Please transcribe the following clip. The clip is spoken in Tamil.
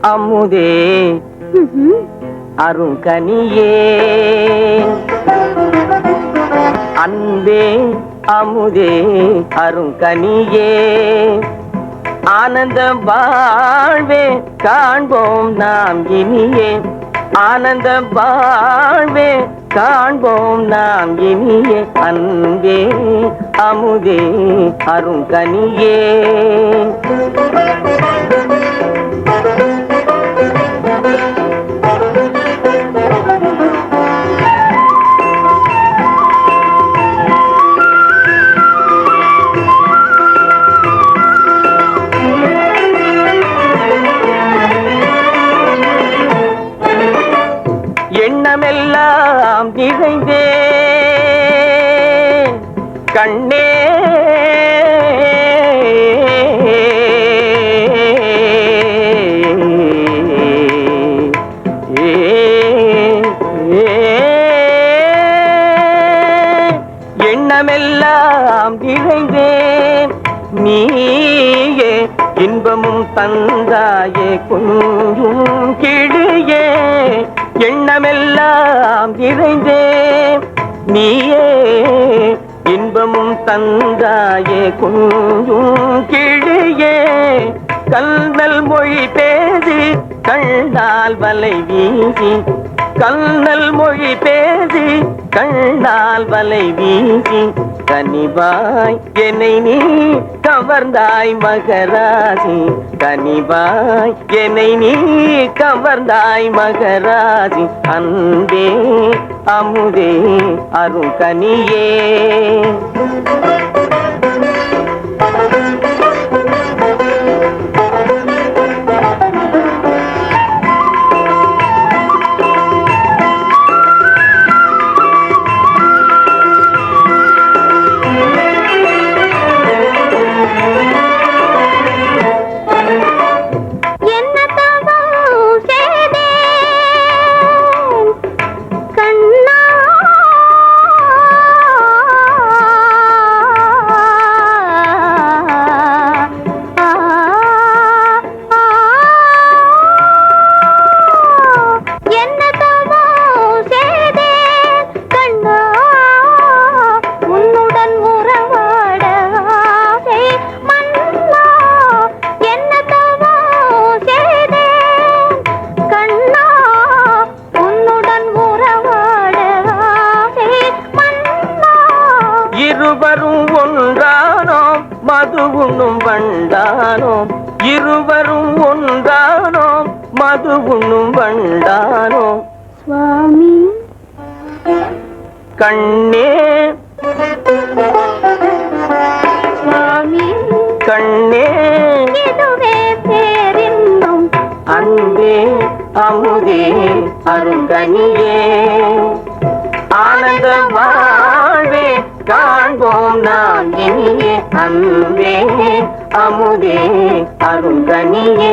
அமுதே. அருங்கனியே அன்பே அமுதே அருங்கனியே ஆனந்த வாழ்வே காண்போம் நாம் இனியே. ஆனந்த வாழ்வே காண்போம் நாம் இனியே. அன்பே அமுதே அருங்கனியே மனமெல்லாம் நிறைந்தே கண்ணே. எண்ணமெல்லாம் நிறைந்தேன் நீயே இன்பமும் தந்தாயே கொஞ்சும் கிழியே எண்ணமெல்லாம் எல்லாம் நிறைந்தேன் நீயே இன்பமும் தந்தாயே குஞ்சும் கிழியே கல்வல் மொழி பேசி கண்டால் வலை வீசி கண்ணல் மொழி பேசி கண்ணால் வலை வீசி கனிவாய் என்னை நீ கவர்ந்தாய் மகராசி. கனிவாய் என்னை நீ கவர்ந்தாய் மகராசி. அன்பே அமுதே அருங்கனியே மது உண்ணும் வண்டானோம் இருவரும் ஒன்றானோம் மது உண்ணும் வண்டானோம் சுவாமி. கண்ணே. சுவாமி. கண்ணே. இதுவே பேரின்பம் அன்பே அமுதே அருங்கனியே ஆனந்த வாழ்வே காண்போம் நாம் இனியே அன்பே அமுதே அருங்கனியே